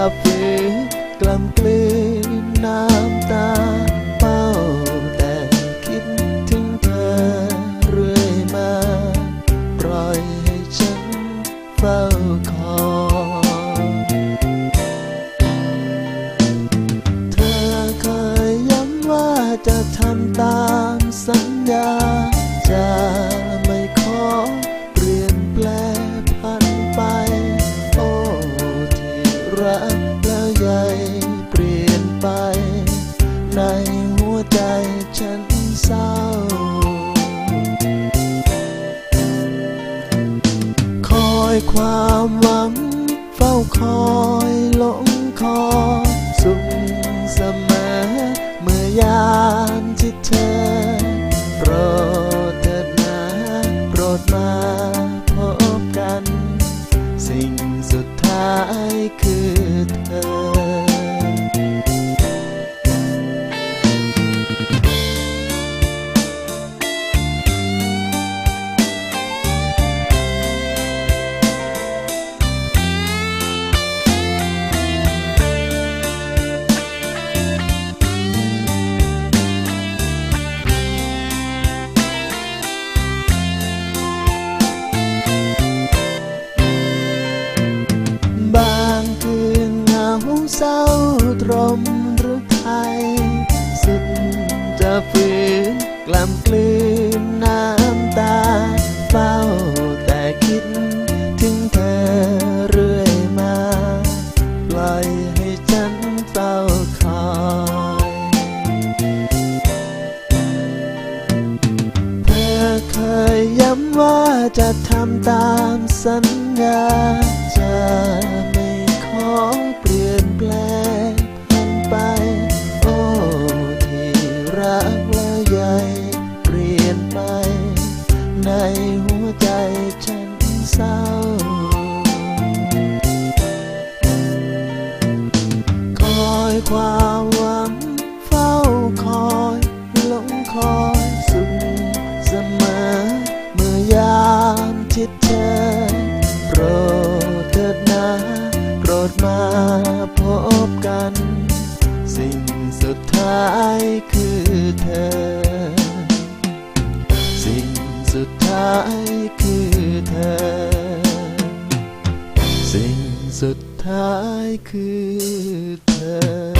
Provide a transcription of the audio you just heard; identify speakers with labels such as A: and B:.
A: จะฝืนกล้ำกลืนน้ำตาเป้าแต่คิดถึงเธอเรื่อยมา ปล่อยให้ฉันเฝ้าคอยเธอเคยย้ำว่าจะทำตามสัญญา rakyat า ฝืนกล้ำกลืนน้ำตา เฝ้าแต่คิด ถึงเธอเรื่อยมา ปล่อยให้ฉันเฝ้าคอยเธอเคยย้ำว่าจะทำตามสัญญาจะ หัวใจฉันเศร้า คอยความ สุดท้ายคือเธอ สิ่งสุดท้ายคือเธอ